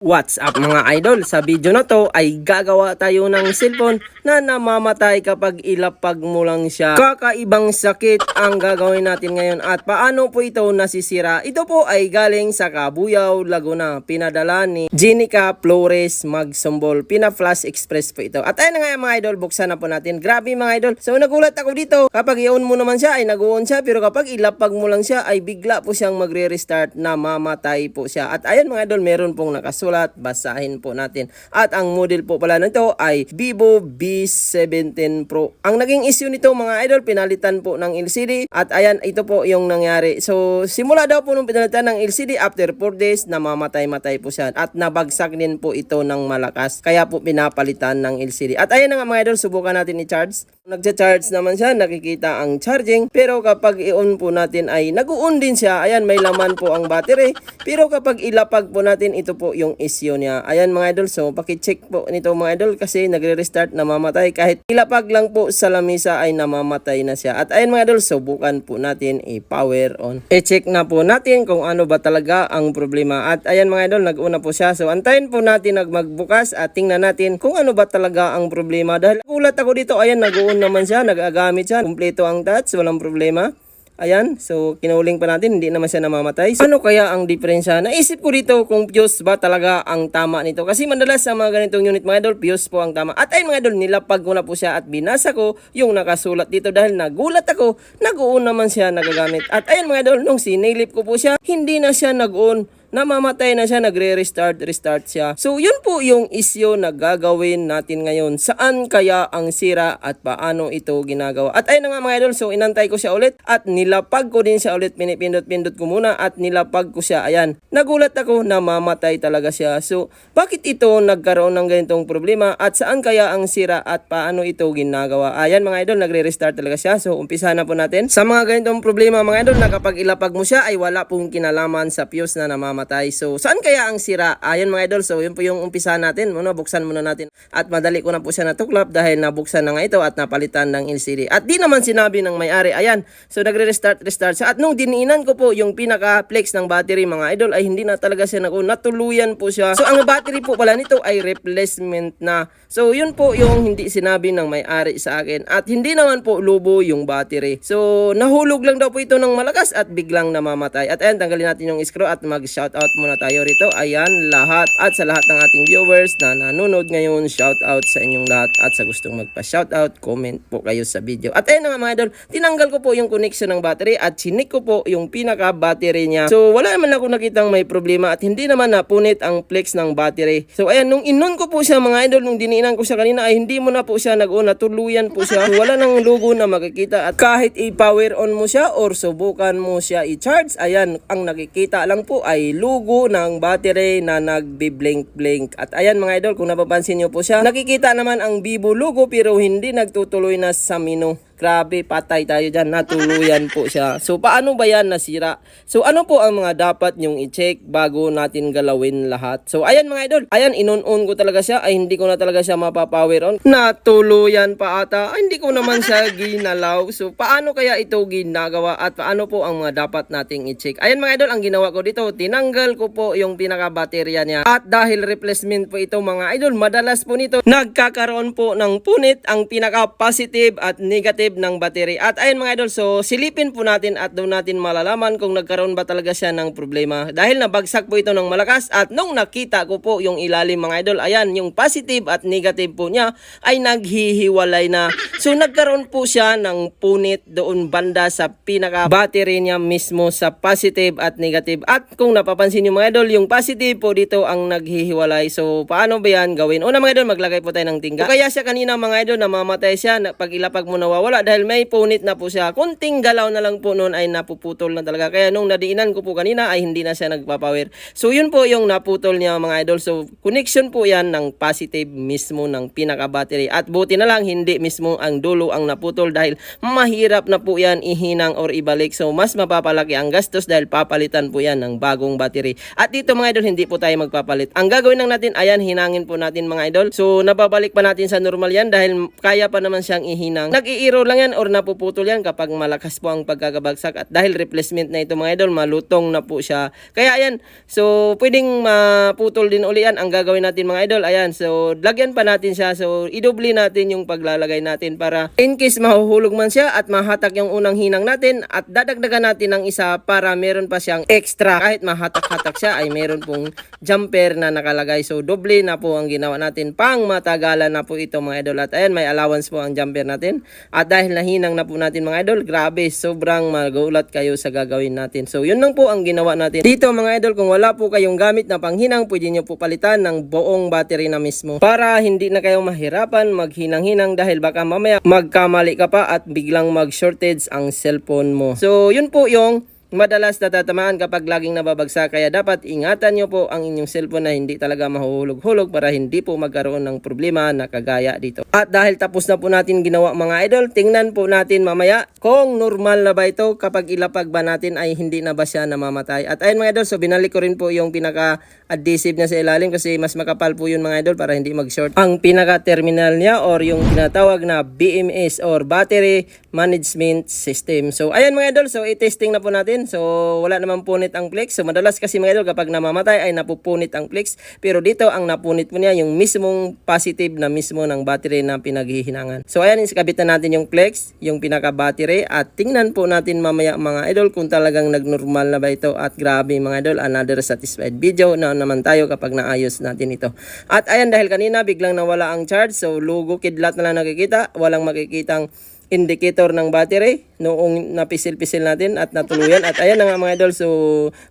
What's up mga idol? Sa video na to ay gagawa tayo ng cellphone na namamatay kapag ilapag mo lang siya. Kakaibang sakit ang gagawin natin ngayon at paano po ito nasisira? Ito po ay galing sa Kabuyaw, Laguna. Pinadala ni Jenica Flores Magsumbol. Pina-flash express po ito. At ayun na nga mga idol, buksan na po natin. Grabe mga idol. So nagulat ako dito. Kapag i-on mo naman siya ay nag-on siya pero kapag ilapag mo lang siya ay bigla po siyang magre-restart na mamatay po siya. At ayun mga idol, meron pong nakasulat. Basahin po natin. At ang model po pala nito ay Vivo V17 Pro. Ang naging issue nito mga idol, pinalitan po ng LCD. At ayan, ito po yung nangyari. So simula daw po nung pinalitan ng LCD, after 4 days, namamatay-matay po siya. At nabagsak din po ito ng malakas. Kaya po pinapalitan ng LCD. At ayan nga mga idol, subukan natin i-charge. Nagcha-charge naman siya, nakikita ang charging. Pero kapag i-on po natin ay nag-on din siya. Ayan, may laman po ang battery. Pero kapag ilapag po natin, ito po yung issue niya. Ayan mga idol, so paki-check po nito mga idol kasi nagre-restart, namamatay. Kahit ilapag lang po sa lamisa ay namamatay na siya. At ayan mga idol, subukan po natin i-power on. I-check na po natin kung ano ba talaga ang problema. At ayan mga idol, nag-una po siya. So antayin po natin nag magbukas at tingnan natin kung ano ba talaga ang problema. Dahil ulat ako dito, ayan, nag-on naman siya, nag-agamit siya, kumpleto ang touch, walang problema. Ayan, so kinuling pa natin, hindi naman siya namamatay. So, ano kaya ang diferensya? Naisip ko dito kung fuse ba talaga ang tama nito. Kasi madalas sa mga ganitong unit mga idol, fuse po ang tama. At ayun mga idol, nilapag ko na po siya at binasa ko yung nakasulat dito dahil nagulat ako, nag-uun naman siya nagagamit. At ayun mga idol, nung sinilip ko po siya, hindi na siya nag-uun namamatay na siya, nagre-restart, restart siya. So, yun po yung issue na gagawin natin ngayon. Saan kaya ang sira at paano ito ginagawa? At ayun na nga mga idol, so inantay ko siya ulit at nilapag ko din siya ulit, pinipindot-pindot ko muna at nilapag ko siya. Ayan, nagulat ako na mamatay talaga siya. So, bakit ito nagkaroon ng ganitong problema at saan kaya ang sira at paano ito ginagawa? Ayan mga idol, nagre-restart talaga siya. So, umpisa na po natin. Sa mga ganitong problema mga idol, na ilapag mo siya ay wala pong kinalaman sa fuse na namamatay mamatay. So, saan kaya ang sira? Ayan mga idol, so yun po yung umpisa natin. Muna, buksan muna natin. At madali ko na po siya natuklap dahil nabuksan na nga ito at napalitan ng LCD. At di naman sinabi ng may-ari. Ayan, so nagre-restart, restart siya. At nung diniinan ko po yung pinaka-flex ng battery mga idol ay hindi na talaga siya nag Natuluyan po siya. So, ang battery po pala nito ay replacement na. So, yun po yung hindi sinabi ng may-ari sa akin. At hindi naman po lubo yung battery. So, nahulog lang daw po ito ng malakas at biglang namamatay. At ayan, tanggalin natin yung screw at mag-shout out muna tayo rito. Ayan, lahat. At sa lahat ng ating viewers na nanonood ngayon, shout out sa inyong lahat. At sa gustong magpa-shout out, comment po kayo sa video. At ayun nga mga idol, tinanggal ko po yung connection ng battery at chinik ko po yung pinaka-battery niya. So, wala naman ako nakitang may problema at hindi naman napunit ang flex ng battery. So, ayan, nung inon ko po siya mga idol, nung diniinan ko siya kanina ay hindi mo na po siya nag-on, natuluyan po siya. Wala nang logo na makikita at kahit i-power on mo siya or subukan mo siya i-charge, ayan, ang nakikita lang po ay logo ng battery na nagbi-blink-blink. At ayan mga idol, kung napapansin nyo po siya, nakikita naman ang Vivo logo pero hindi nagtutuloy na sa menu. Grabe, patay tayo dyan. Natuluyan po siya. So, paano ba yan nasira? So, ano po ang mga dapat nyong i-check bago natin galawin lahat? So, ayan mga idol. Ayan, inon-on ko talaga siya. Ay, hindi ko na talaga siya mapapower on. Natuluyan pa ata. Ay, hindi ko naman siya ginalaw. So, paano kaya ito ginagawa? At paano po ang mga dapat nating i-check? Ayan mga idol, ang ginawa ko dito, tinanggal ko po yung pinaka-baterya niya. At dahil replacement po ito mga idol, madalas po nito, nagkakaroon po ng punit ang pinaka-positive at negative ng battery. At ayun mga idol, so silipin po natin at doon natin malalaman kung nagkaroon ba talaga siya ng problema. Dahil nabagsak po ito ng malakas at nung nakita ko po yung ilalim mga idol, ayan, yung positive at negative po niya ay naghihiwalay na. So nagkaroon po siya ng punit doon banda sa pinaka battery niya mismo sa positive at negative. At kung napapansin niyo mga idol, yung positive po dito ang naghihiwalay. So paano ba yan gawin? Una mga idol, maglagay po tayo ng tingga. O kaya siya kanina mga idol, namamatay siya pag ilapag mo nawawala dahil may punit na po siya. Kunting galaw na lang po noon ay napuputol na talaga. Kaya nung nadiinan ko po kanina ay hindi na siya nagpapower. So yun po yung naputol niya mga idol. So connection po yan ng positive mismo ng pinaka battery. At buti na lang hindi mismo ang dulo ang naputol dahil mahirap na po yan ihinang or ibalik. So mas mapapalaki ang gastos dahil papalitan po yan ng bagong battery. At dito mga idol hindi po tayo magpapalit. Ang gagawin lang natin ayan hinangin po natin mga idol. So nababalik pa natin sa normal yan dahil kaya pa naman siyang ihinang. Nag-i-error lang yan or napuputol yan kapag malakas po ang pagkakabagsak at dahil replacement na ito mga idol, malutong na po siya. Kaya ayan, so pwedeng maputol din uli yan. Ang gagawin natin mga idol, ayan, so lagyan pa natin siya. So idubli natin yung paglalagay natin para in case mahuhulog man siya at mahatak yung unang hinang natin at dadagdagan natin ng isa para meron pa siyang extra. Kahit mahatak-hatak siya ay meron pong jumper na nakalagay. So doble na po ang ginawa natin. Pang matagalan na po ito mga idol. At ayan, may allowance po ang jumper natin. At dahil nahinang na po natin mga idol, grabe, sobrang magulat kayo sa gagawin natin. So yun lang po ang ginawa natin. Dito mga idol, kung wala po kayong gamit na panghinang, pwede nyo po palitan ng buong battery na mismo. Para hindi na kayo mahirapan maghinang-hinang dahil baka mamaya magkamali ka pa at biglang mag-shortage ang cellphone mo. So yun po yung madalas natatamaan kapag laging nababagsak. Kaya dapat ingatan nyo po ang inyong cellphone na hindi talaga mahuhulog-hulog para hindi po magkaroon ng problema na kagaya dito. At dahil tapos na po natin ginawa mga idol, tingnan po natin mamaya kung normal na ba ito kapag ilapag ba natin ay hindi na ba siya namamatay. At ayun mga idol, so binalik ko rin po yung pinaka-adhesive na sa ilalim kasi mas makapal po yun mga idol para hindi mag-short. Ang pinaka-terminal niya or yung tinatawag na BMS or Battery Management System. So ayan mga idol, so i-testing na po natin. So wala naman punit ang flex. So madalas kasi mga idol kapag namamatay ay napupunit ang flex. Pero dito ang napunit mo niya yung mismong positive na mismo ng battery na pinaghihinangan. So ayan, isikabit na natin yung flex, yung pinaka-battery at tingnan po natin mamaya mga idol kung talagang nagnormal na ba ito. At grabe mga idol, another satisfied video na naman tayo kapag naayos natin ito. At ayan dahil kanina biglang nawala ang charge. So lugo kidlat na lang nakikita. Walang makikitang indicator ng battery noong napisil-pisil natin at natuluyan. At ayan na nga mga idol. So,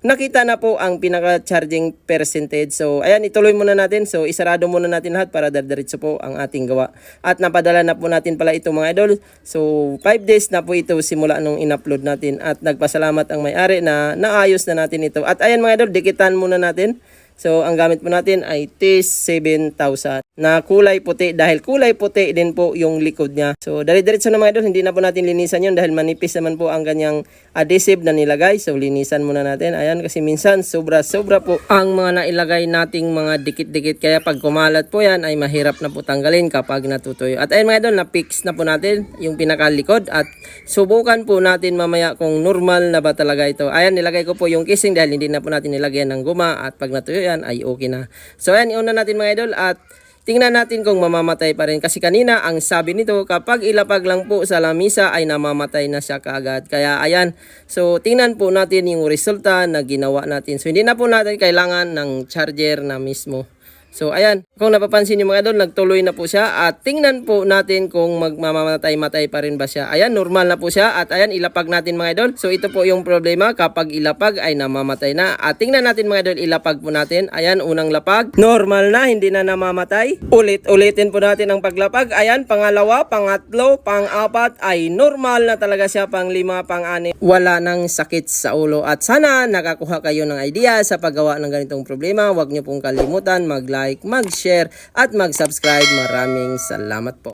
nakita na po ang pinaka-charging percentage. So, ayan, ituloy muna natin. So, isarado muna natin lahat para dadiretso po ang ating gawa. At napadala na po natin pala ito mga idol. So, 5 days na po ito simula nung in-upload natin. At nagpasalamat ang may-ari na naayos na natin ito. At ayan mga idol, dikitan muna natin. So, ang gamit po natin ay TIS7000 na kulay puti dahil kulay puti din po yung likod niya. So, dari-diretso na mga idol, hindi na po natin linisan yun dahil manipis naman po ang kanyang adhesive na nilagay. So, linisan muna natin. Ayan, kasi minsan sobra-sobra po ang mga nailagay nating mga dikit-dikit. Kaya pag kumalat po yan ay mahirap na po tanggalin kapag natutuyo. At ayun mga idol, na-fix na po natin yung pinakalikod at subukan po natin mamaya kung normal na ba talaga ito. Ayan, nilagay ko po yung casing dahil hindi na po natin nilagyan ng guma at pag natuyo yan ay okay na. So ayan, iuna natin mga idol at tingnan natin kung mamamatay pa rin. Kasi kanina ang sabi nito kapag ilapag lang po sa lamisa ay namamatay na siya kaagad. Kaya ayan, so tingnan po natin yung resulta na ginawa natin. So hindi na po natin kailangan ng charger na mismo. So ayan, kung napapansin niyo mga idol, nagtuloy na po siya at tingnan po natin kung magmamamatay-matay pa rin ba siya. Ayan, normal na po siya at ayan, ilapag natin mga idol. So ito po yung problema, kapag ilapag ay namamatay na. At tingnan natin mga idol, ilapag po natin. Ayan, unang lapag, normal na, hindi na namamatay. Ulit-ulitin po natin ang paglapag. Ayan, pangalawa, pangatlo, pang-apat ay normal na talaga siya, pang lima, pang-anim. Wala nang sakit sa ulo at sana nakakuha kayo ng idea sa paggawa ng ganitong problema. Huwag niyo pong kalimutan mag-like, mag-share at mag-subscribe. Maraming salamat po.